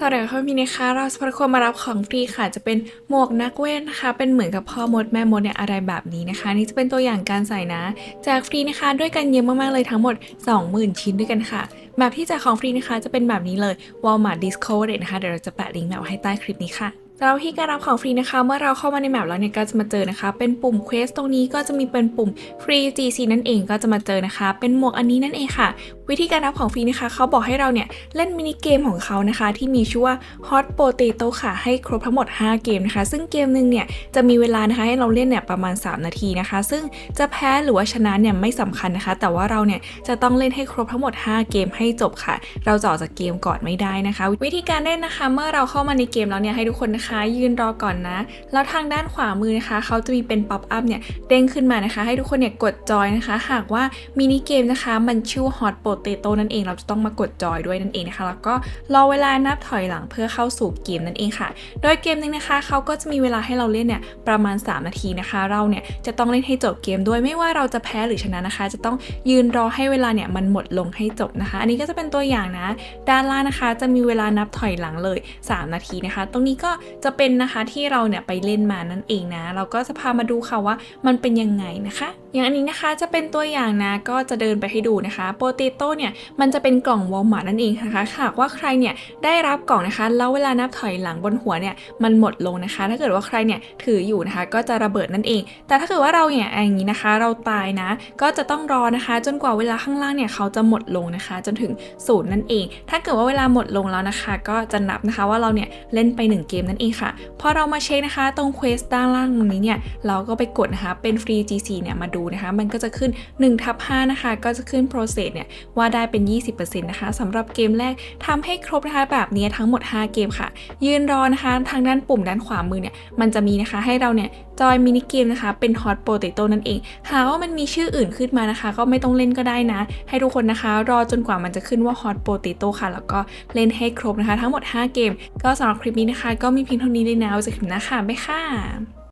สวัสดีค่ะพี่นะคะเราสปอนคนมารับของฟรีค่ะ จะเป็นหมวกนักเวทนะคะ เป็นเหมือนกับพ่อมดแม่มดเนี่ยอะไรแบบนี้นะคะ นี่จะเป็นตัวอย่างการใส่นะแจกฟรีนะคะด้วยกันเยอะมากๆเลยทั้งหมด 20,000 ชิ้นด้วยกันค่ะ แบบที่แจกของฟรีนะคะจะเป็นแบบนี้เลย Walmart Discover นะคะเดี๋ยวเราจะแปะลิงก์แบบไว้ให้ใต้คลิปนี้ค่ะ สำหรับที่การรับของฟรีนะคะ เมื่อเราเข้ามาในแมปแล้วเนี่ยก็จะมาเจอนะคะ เป็นปุ่ม Quest ตรงนี้ก็จะมีเป็นปุ่ม Free GC นั่นเองก็จะมาเจอนะคะ เป็นหมวกอันนี้นั่นเองค่ะ วิธีการรับของฟรีนะคะ เขาบอกให้เราเนี่ยเล่นมินิเกมของเขานะคะ ที่มีชื่อว่า Hot Potato ค่ะ ให้ครบทั้งหมด 5 เกมนะคะ ซึ่งเกมหนึ่งเนี่ยจะมีเวลานะคะให้เราเล่นเนี่ยประมาณ 3 นาทีนะคะ ซึ่งจะแพ้หรือว่าชนะเนี่ยไม่สำคัญนะคะ แต่ว่าเราเนี่ยจะต้องเล่นให้ครบทั้งหมด 5 เกมให้จบค่ะ เราจะออกจากเกมก่อนไม่ได้นะคะ วิธีการเล่นนะคะ เมื่อเราเข้ามาในเกมแล้วเนี่ยให้ทุกคนนะคะยืนรอก่อนนะ แล้วทางด้านขวามือนะคะ เขาจะมีเป็นป๊อปอัพเนี่ยเด้งขึ้นมานะคะ ให้ทุกคนเนี่ยกดจอยนะคะ หากว่ามินิเกมนะคะ มันชื่อ Hot Potato นั่นเองเราจะต้องมากดจอยด้วยนั่นเองนะคะ แล้วก็รอเวลานับถอยหลังเพื่อเข้าสู่เกมนั่นเองค่ะ โดยเกมนึงนะคะ เขาก็จะมีเวลาให้เราเล่นเนี่ยประมาณ 3 นาทีนะคะ เราเนี่ยจะต้องเล่นให้จบเกมด้วยไม่ว่าเราจะแพ้หรือชนะนะคะ จะต้องยืนรอให้เวลาเนี่ยมันหมดลงให้จบนะคะ อันนี้ก็จะเป็นตัวอย่างนะ ด้านล่างนะคะ จะมีเวลานับถอยหลังเลย 3 นาทีนะคะ ตรงนี้ก็จะเป็นนะคะที่เราเนี่ยไปเล่นมานั่นเองนะ เราก็จะพามาดูค่ะว่ามันเป็นยังไงนะคะอย่างอันนี้นะคะจะเป็นตัวอย่างนะก็จะเดินไปให้ดูนะคะโปเตโต้เนี่ยมันจะเป็นกล่องวอลมาร์นั่นเองนะคะหากว่าใครเนี่ยได้รับกล่องนะคะแล้วเวลานับถอยหลังบนหัวเนี่ยมันหมดลงนะคะ ถ้าเกิดว่าใครเนี่ยถืออยู่นะคะ ก็จะระเบิดนั่นเอง แต่ถ้าเกิดว่าเราเนี่ยอย่างนี้นะคะ เราตายนะ ก็จะต้องรอนะคะ จนกว่าเวลาข้างล่างเนี่ยเขาจะหมดลงนะคะ จนถึงศูนย์นั่นเอง ถ้าเกิดว่าเวลาหมดลงแล้วนะคะ ก็จะนับนะคะว่าเราเนี่ยเล่นไป 1 เกมนั่นเองค่ะพอเรามาเช็คนะคะ ตรงเควสด้านล่างตรงนี้เนี่ยเราก็ไปกดนะคะเป็นฟรี GC เนี่ยมาดูนะคะ มันก็จะขึ้น1ทับ5นะคะ ก็จะขึ้น process เนี่ยว่าได้เป็น 20%นะคะสำหรับเกมแรกทำให้ครบนะคะแบบนี้ทั้งหมด 5 เกมค่ะ ยืนรอนะคะ ทางด้านปุ่มด้านขวามือเนี่ยมันจะมีนะคะให้เราเนี่ยจอยมินิเกมนะคะเป็น Hot Potato นั่นเอง หากว่ามันมีชื่ออื่นขึ้นมานะคะ ก็ไม่ต้องเล่นก็ได้นะ ให้ทุกคนนะคะ รอจนกว่ามันจะขึ้นว่า Hot Potato ค่ะ แล้วก็เล่นให้ครบนะคะ ทั้งหมด 5 เกม ก็สำหรับคลิปนี้นะคะ ก็มีเพียงเท่านี้เลยนะไว้เจอกันหน้าค่ะบ๊ายค่ะ